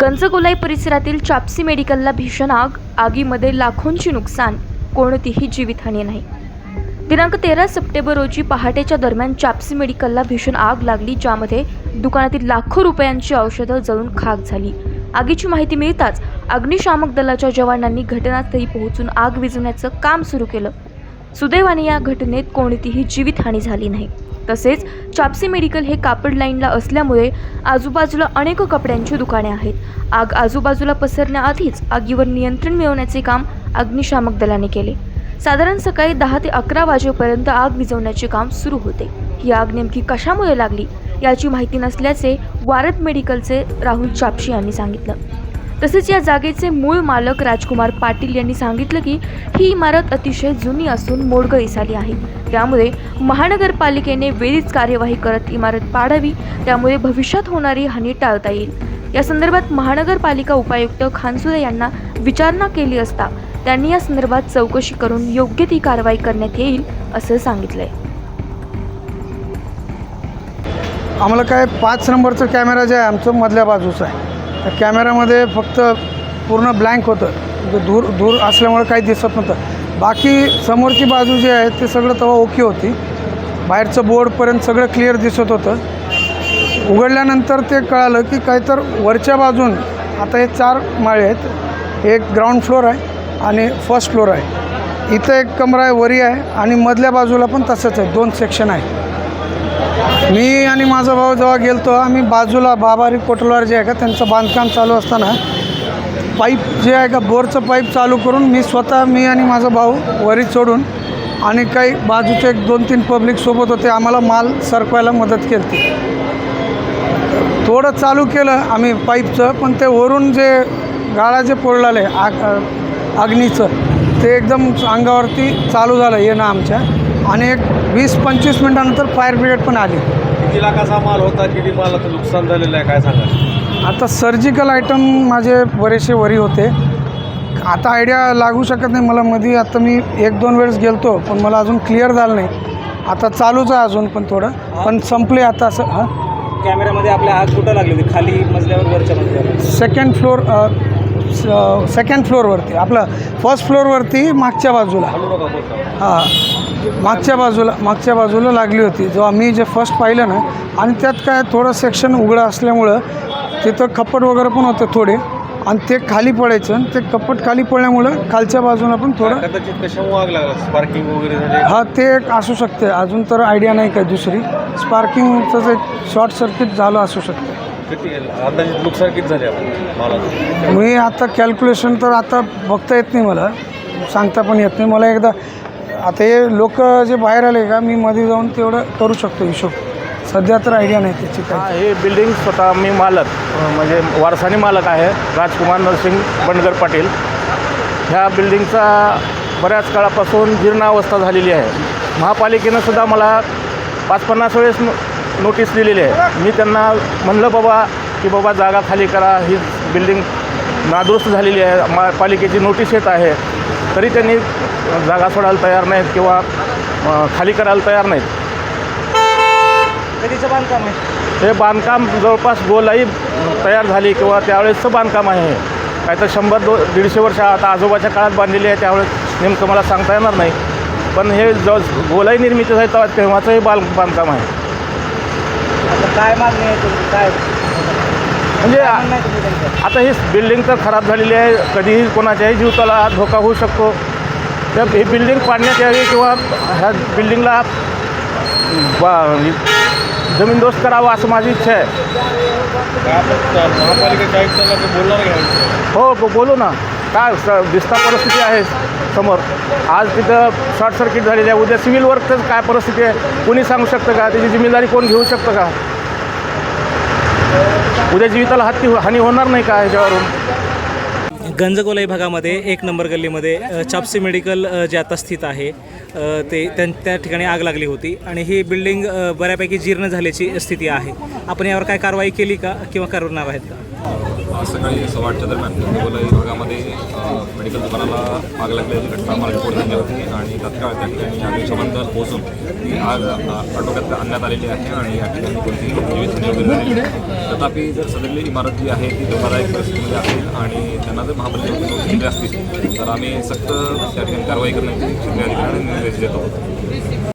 गंजगोलाई परिसरातील चापसी मेडिकलला भीषण आग आगीमध्ये लाखोंची नुकसान कोणतीही जीवितहानी नाही. दिनांक तेरा सप्टेंबर रोजी पहाटेच्या दरम्यान चापसी मेडिकलला भीषण आग लागली ज्यामध्ये दुकानातील लाखो रुपयांची औषधं जळून खाक झाली. आगीची माहिती मिळताच अग्निशामक दलाच्या जवानांनी घटनास्थळी पोहोचून आग विझवण्याचं काम सुरू केलं. सुदैवाने या घटनेत कोणतीही जीवितहानी झाली नाही. तसेच चापसी मेडिकल हे कापड लाईनला असल्यामुळे आजूबाजूला अनेक कपड्यांची दुकाने आहेत. आग आजूबाजूला पसरण्याआधीच आगीवर नियंत्रण मिळवण्याचे काम अग्निशामक दलाने केले. साधारण सकाळी दहा ते अकरा वाजेपर्यंत आग विझवण्याचे काम सुरू होते. ही आग नेमकी कशामुळे लागली याची माहिती नसल्याचे वारद मेडिकलचे राहुल चापशी यांनी सांगितलं. तसेच या जागेचे मूळ मालक राजकुमार पाटील यांनी सांगितलं की ही इमारत अतिशय जुनी असून मोडगळीस आली आहे. त्यामुळे महानगरपालिकेने वेळीच कार्यवाही करत इमारत पाडावी त्यामुळे भविष्यात होणारी हानी टाळता येईल. या संदर्भात महानगरपालिका उपायुक्त खानसुरे यांना विचारणा केली असता त्यांनी या संदर्भात चौकशी करून योग्य ती कारवाई करण्यात येईल असं सांगितलंय. आम्हाला काय पाच नंबरचं कॅमेरा जे आहे आमचं मधल्या बाजूचा आहे. त्या कॅमेऱ्यामध्ये फक्त पूर्ण ब्लँक होतं. म्हणजे दूर दूर असल्यामुळे काही दिसत नव्हतं. बाकी समोरची बाजू जी आहे ते सगळं तेव्हा ओके होती. बाहेरचं बोर्डपर्यंत सगळं क्लिअर दिसत होतं. उघडल्यानंतर ते कळालं की काय तर वरच्या बाजून आता हे चार माळे आहेत. एक ग्राउंड फ्लोअर आहे आणि फर्स्ट फ्लोअर आहे. इथं एक कमरा आहे वरी आहे आणि मधल्या बाजूला पण तसंच आहे. दोन सेक्शन आहे. मी आणि माझा भाऊ जेव्हा गेलतो आम्ही बाजूला बाबारी कोटलवार जे आहे का त्यांचं बांधकाम चालू असताना पाईप जे आहे का बोरचं पाईप चालू करून मी स्वतः मी आणि माझा भाऊ वरी चढून आणि काही बाजूचे एक दोन तीन पब्लिक सोबत होते आम्हाला माल सरकवायला मदत केली. थोडं चालू केलं आम्ही पाईपचं पण ते वरून जे गाळा जे पोळलेलं आहे आग अग्नीचं ते एकदम अंगावरती चालू झालं येणं आमच्या. आणि एक वीस पंचवीस मिनटानंतर फायर ब्रिगेड पण आली. किती लाखाचा माल होता किती मालाचं नुकसान झालेलं आहे काय सांगा आता सर्जिकल आयटम माझे बरेचसे वरी होते. आता आयडिया लागू शकत नाही मला मध्ये आता मी एक दोन वेळेस गेलतो पण मला अजून क्लिअर झालं नाही. आता चालूच आहे अजून पण थोडं पण संपले आता असं हां. कॅमेऱ्यामध्ये आपल्या आग कुठं लागली होती? खाली मजल्यावर वरच्या मजल्यावर? सेकंड फ्लोअर सेकंड फ्लोअरवरती आपलं फर्स्ट फ्लोअरवरती मागच्या बाजूला. हां. मागच्या बाजूला मागच्या बाजूला लागली होती. जेव्हा मी जे फर्स्ट पाहिलं ना आणि त्यात काय थोडं सेक्शन उघडं असल्यामुळं तिथं कपट वगैरे पण होते थोडे. आणि ते खाली पडायचं आणि ते कपट खाली पडल्यामुळं खालच्या बाजूला पण थोडं कदाचित कशामुळे आग लागला स्पार्किंग वगैरे झाले. हा ते एक असू शकते. अजून तर आयडिया नाही काय दुसरी. स्पार्किंगचं एक शॉर्ट सर्किट झालं असू शकते. किती अंदाजित नुकसान किती झाले आपण? मालाचं मी आता कॅल्क्युलेशन तर आता बघता येत नाही मला. सांगता पण येत नाही. मला एकदा आता हे लोक जे बाहेर आले का मी मध्ये जाऊन तेवढं करू शकतो हिशोब. सध्या तर आयडिया नाही त्याची हा काय हे बिल्डिंग स्वतः मी मालक अ, म्हणजे वारसाने मालक आहे राजकुमार नरसिंग बंडगर पाटील. ह्या बिल्डिंगचा बऱ्याच काळापासून जीर्णावस्था झालेली आहे. महापालिकेनं सुद्धा मला पाच पन्नास वेळेस नो- नोटीस दिलेली आहे. मी त्यांना म्हणलं बाबा की बाबा जागा खाली करा. ही बिल्डिंग नादुरुस्त झालेली आहे. मा पालिकेची नोटीस येत आहे. तरी त्यांनी जागा सोडायला तयार नाहीत किंवा खाली करायला तयार नाहीत. कधीचं बांधकाम आहे? हे बांधकाम जवळपास गोलाई तयार झाली किंवा त्यावेळेसचं बांधकाम आहे. हे. काय तर शंभर दो दीडशे वर्ष आता आजोबाच्या काळात बांधलेली आहे त्यावेळेस नेमकं मला सांगता येणार नाही. पण हे जव गोलाई निर्मिती झाली तेव्हा तेव्हाचं हे बाल बांधकाम आहे. आता काय मागणी आहे तुमची? काय? म्हणजे? आता ही बिल्डिंग तर खराब झालेली आहे. कधीही कोणाच्याही जीविताला धोका होऊ शकतो. त्या ही बिल्डिंग पाडण्यात यावी किंवा ह्या बिल्डिंगला जमीनदोस्त करावा असं माझी इच्छा आहे. हो बोलू ना. काय दिसता परिस्थिती आहे समोर. आज तिथं शॉर्ट सर्किट झालेली आहे. उद्या सिव्हिल वर्कचं काय परिस्थिती आहे? कोणी सांगू शकतं का? त्याची जिम्मेदारी कोण घेऊ शकतं का? उद्या जीविताला हत्ती हानी होणार नाही का ह्याच्यावरून? गंजगोलाई भागामध्ये एक नंबर गल्लीमध्ये चापसी मेडिकल जे आता स्थित आहे ते त्यां त्या ठिकाणी आग लागली होती आणि ही बिल्डिंग बऱ्यापैकी जीर्ण झाल्याची स्थिती आहे. आपण यावर काय कारवाई केली का किंवा करणार आहेत का? आज सकाळी सव्वा आठच्या दरम्यान हिंगोलाई भागामध्ये मेडिकल दुकानाला आग लागल्याची घटना आम्हाला रिपोर्ट झाली होती आणि तत्काळ त्या ठिकाणी अग्निशमन दल पोहोचून ती आग आटोक्यात आणण्यात आलेली आहे आणि या ठिकाणी कोणतीही जीवितहानी वगैरे झालेली नाही. तथापि जर सदरली इमारत जी आहे ती धोकादायक परिस्थितीमध्ये असेल आणि त्यांना जर महापालिकेकडून नोटीस असतील तर आम्ही सक्त त्या ठिकाणी कारवाई करण्याची जिल्हाधिकाऱ्यांना निर्देश देतो.